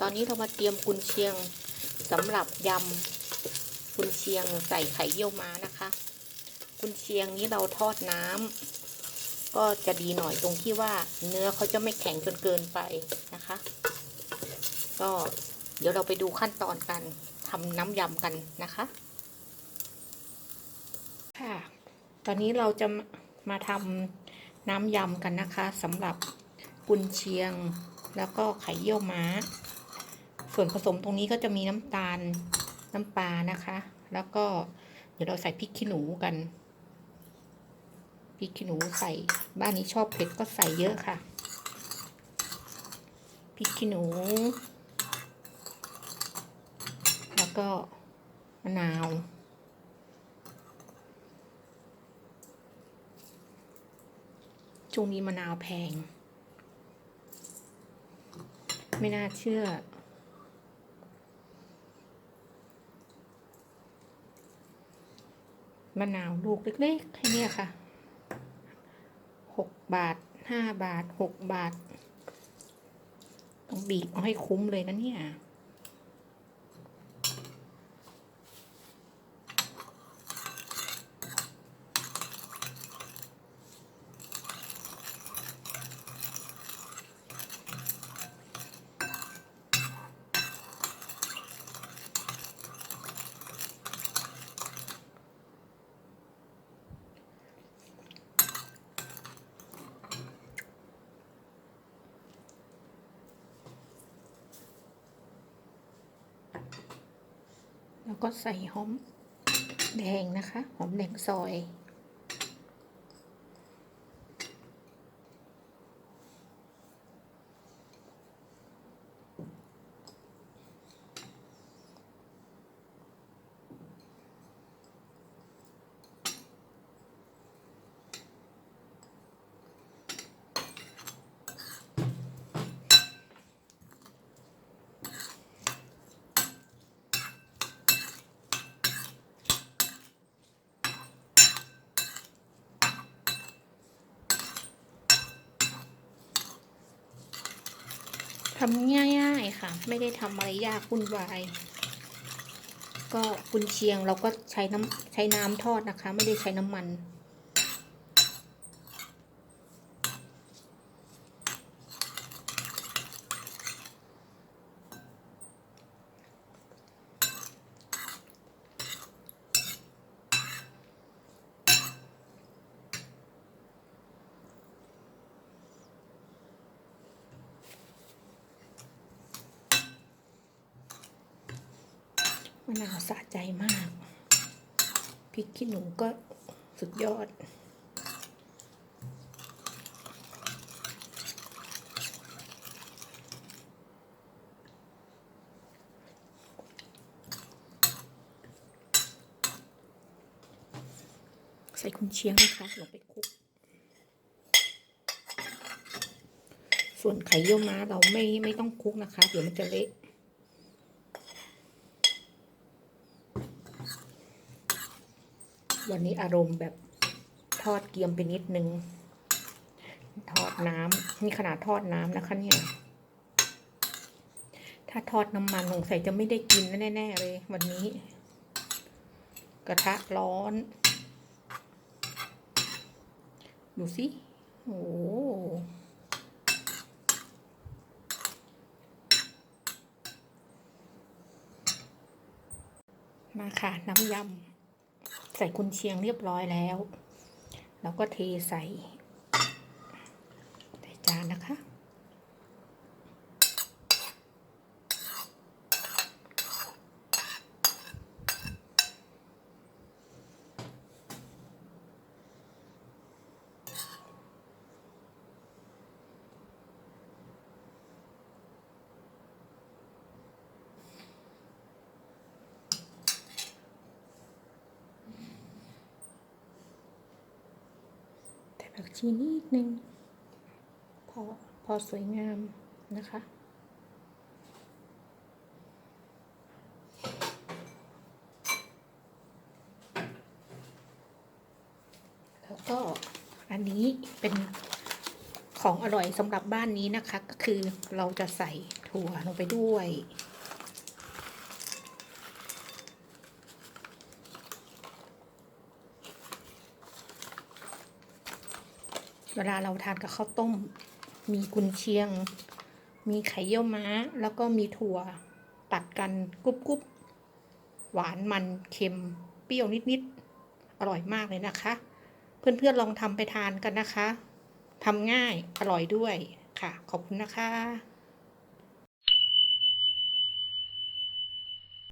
ตอนนี้เรามาเตรียมกุนเชียงสำหรับยำกุนเชียงใส่ไข่เยี่ยวม้านะคะ กุนเชียงนี้เราทอดน้ำก็จะดีหน่อยตรงที่ว่าเนื้อเขาจะไม่แข็งจนเกินไปนะคะ ก็เดี๋ยวเราไปดูขั้นตอนการทำน้ำยำกันนะคะค่ะ ตอนนี้เราจะมาทำน้ำยำกันนะคะสำหรับกุนเชียงแล้วก็ไข่เยี่ยวม้า ส่วนผสมตรงนี้ก็จะมีน้ำตาลน้ำปลานะคะ แล้วก็เดี๋ยวเราใส่พริกขี้หนูกันพริกขี้หนูใส่บ้านนี้ชอบเผ็ดก็ใส่เยอะค่ะพริกขี้หนู แล้วก็มะนาวช่วงนี้มะนาวแพง ไม่น่าเชื่อ มะนาวลูกเล็กๆแค่เนี้ยค่ะหกบาทห้าบาทหกบาท ต้องบีบเอาให้คุ้มเลยนะเนี่ย แล้วก็ใส่หอมแดงนะคะ หอมแดงซอย ทำง่ายๆค่ะ ไม่ได้ทำอะไรยากวุ่นวาย ก็กุนเชียงเราก็ใช้น้ำใช้น้ำทอดนะคะ ไม่ได้ใช้น้ำมัน มะนาวสะใจมาก พริกขี้หนูก็สุดยอด ใส่คุณเชียงนะคะลงไปคลุก ส่วนไข่เยี่ยวม้าเราไม่ไม่ต้องคลุกนะคะ เดี๋ยวมันจะเละ วันนี้อารมณ์แบบทอดเกียมไปนิดนึง ทอดน้ำนี่ขนาดทอดน้ำนะคะเนี่ย ถ้าทอดน้ำมันสงสัยจะไม่ได้กินแน่ ๆ เลย วันนี้ กระทะร้อน ดูสิ โอ้มาค่ะ น้ำยำ ใส่กุนเชียงเรียบร้อยแล้ว แล้วก็เทใส่ใส่จานนะคะ กชีนิดนึง พอ พอสวยงามนะคะ แล้วก็อันนี้เป็นของอร่อยสำหรับบ้านนี้นะคะ ก็คือเราจะใส่ถั่วลงไปด้วย เวลาเราทานกับข้าวต้ม มีกุนเชียง มีไข่เยี่ยวม้า แล้วก็มีถั่ว ตัดกันกรุบกรุบหวานมันเค็ม เปรี้ยวนิดๆ อร่อยมากเลยนะคะ เพื่อนๆลองทำไปทานกันนะคะทำง่ายอร่อยด้วยค่ะ ขอบคุณนะคะ